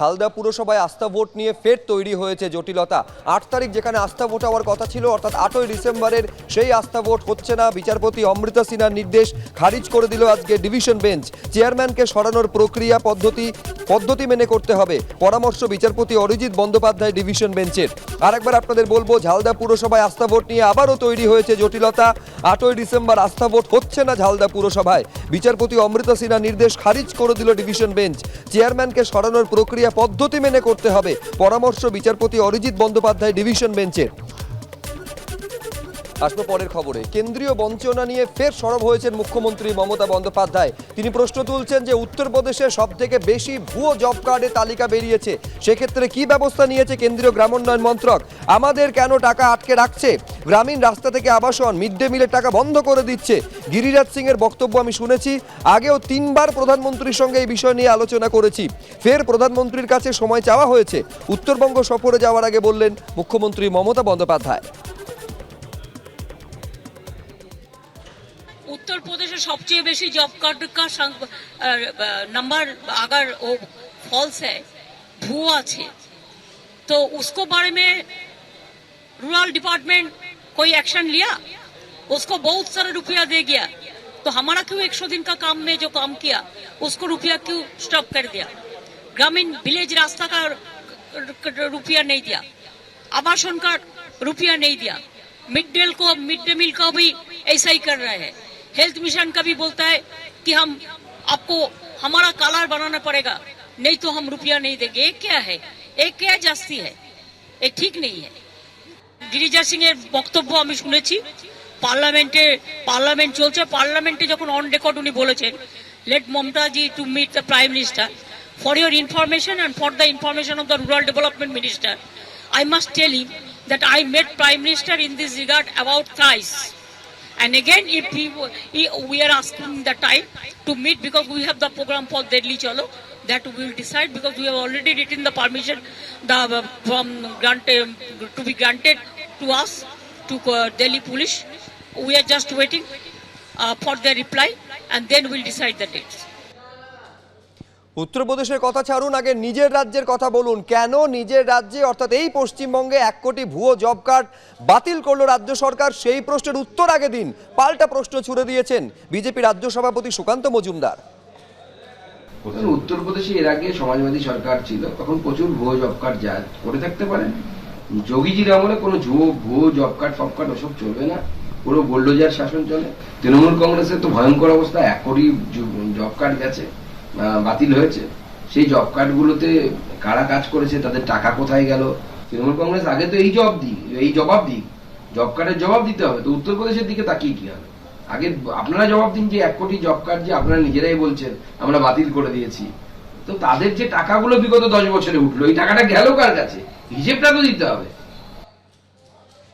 ঝালদা পুরসভায় আস্থা ভোট নিয়ে ফের তৈরি হয়েছে জটিলতা। আট তারিখ যেখানে আস্থা ভোট হওয়ার কথা ছিল, অর্থাৎ আটই ডিসেম্বরের সেই আস্থা ভোট হচ্ছে না, বিচারপতি অমৃতা সিনহার নির্দেশ খারিজ করে দিল আজকে ডিভিশন বেঞ্চ। চেয়ারম্যানকে সরানোর প্রক্রিয়া, পদ্ধতি পদ্ধতি মেনে করতে হবে। পরামর্শ বিচারপতি অরিজিৎ বন্দ্যোপাধ্যায় ডিভিশন বেঞ্চের। আরেকবার আপনাদের বলব, ঝালদা পুরসভায় আস্থা ভোট নিয়ে আবারও তৈরি হয়েছে জটিলতা। আটই ডিসেম্বর আস্থা ভোট হচ্ছে না ঝালদা পুরসভায়। বিচারপতি অমৃতা সিনহা নির্দেশ খারিজ করে দিল ডিভিশন বেঞ্চ। চেয়ারম্যানকে সরানোর প্রক্রিয়া পদ্ধতি মেনে করতে হবে। পরামর্শ বিচারপতি অরিজিৎ বন্দ্যোপাধ্যায় ডিভিশন বেঞ্চের। আসব পরের খবরে। কেন্দ্রীয় বঞ্চনা নিয়ে ফের সরব হয়েছেন মুখ্যমন্ত্রী মমতা বন্দ্যোপাধ্যায়। তিনি প্রশ্ন তুলছেন যে উত্তরপ্রদেশে সব থেকে বেশি ভুয়ো জব কার্ডের তালিকা বেরিয়েছে। সেক্ষেত্রে কি ব্যবস্থা নিয়েছে কেন্দ্রীয় গ্রামোন্নয়ন মন্ত্রক? আমাদের কেন টাকা আটকে রাখছে? গ্রামীণ রাস্তা থেকে আবাসন, মিড ডে মিলের টাকা বন্ধ করে দিচ্ছে। গিরিরাজ সিং এর বক্তব্য আমি শুনেছি। আগেও তিনবার প্রধানমন্ত্রীর সঙ্গে এই বিষয় নিয়ে আলোচনা করেছি। ফের প্রধানমন্ত্রীর কাছে সময় চাওয়া হয়েছে। উত্তরবঙ্গ সফরে যাওয়ার আগে বললেন মুখ্যমন্ত্রী মমতা বন্দ্যোপাধ্যায়। उत्तर प्रदेश में सबसे बेसी जॉब कार्ड का संग- अ, अ, नंबर अगर वो फॉल्स है भुआ है तो उसको बारे में रूरल डिपार्टमेंट कोई एक्शन लिया उसको बहुत सारा रुपया दे गया तो हमारा क्यों एक सौ दिन का काम में जो काम किया उसको रुपया क्यों स्टॉप कर दिया ग्रामीण विलेज रास्ता का रुपया नहीं दिया आवासन का रुपया नहीं दिया मिड डे को मिड डे मील का भी ऐसा ही कर रहे हैं हेल्थ मिशन का भी बोलता है कि हम आपको हमारा कालार बनाना पड़ेगा नहीं तो हम रुपया नहीं देंगे एक क्या है एक क्या जास्ती है ये ठीक नहीं है গিরিজা সিং এর বক্তব্য আমি শুনেছি পার্লামেন্টে পার্লামেন্ট চলছে পার্লামেন্টে যখন অন রেকর্ড উনি বলেছেন let Mamata ji to meet the prime minister for your information and for the information of the rural development minister I must tell him that I met prime minister in this regard about thrice And again, if he, we are asking the time to meet because we have the program for Delhi Chalo, that we will decide because we have already written the permission the, uh, from grant, um, to be granted to us to uh, Delhi Police. We are just waiting uh, for their reply and then we'll decide the dates. উত্তরপ্রদেশের কথা ছাড়ুন, আগে নিজের রাজ্যের কথা বলুন। কেন নিজের রাজ্যে, অর্থাৎ এই পশ্চিমবঙ্গে এক কোটি ভুয়ো জব কার্ড বাতিল করল রাজ্য সরকার? সেই প্রশ্নের উত্তর আগে দিন। পাল্টা প্রশ্ন ছুড়ে দিয়েছেন বিজেপি রাজ্য সভাপতি সুকান্ত মজুমদার। উত্তরপ্রদেশে এর আগে সমাজবাদী সরকার ছিল, তখন প্রচুর ভুয়ো জব কার্ড যা করে থাকতে পারেন যোগীজির আমলে কোনো ভুয়ো ভুয়ো জব কার্ড, ফব কার্ড ওসব চলবে না। পুরো বোল্ডোজার শাসন চলে। তৃণমূল কংগ্রেসের তো ভয়ঙ্কর অবস্থা, এক কোটি জব কার্ড গেছে। বাতিল হয়েছে। সেই জব কার্ডগুলোতে কারা কাজ করেছে, তাদের টাকা কোথায় গেল? তৃণমূল কংগ্রেস আগে তো এই জবাব দিই, এই জবাব দিই। জব কার্ডের জবাব দিতে হবে, তো উত্তরপ্রদেশের দিকে তাকিয়ে কি হবে? আগে আপনারা জবাব দিন যে এক কোটি জব কার্ড যে আপনারা নিজেরাই বলছেন, আমরা বাতিল করে দিয়েছি। তো তাদের যে টাকাগুলো বিগত দশ বছরে উঠল, এই টাকাটা গেল কার কাছে? হিসেবটা তো দিতে হবে।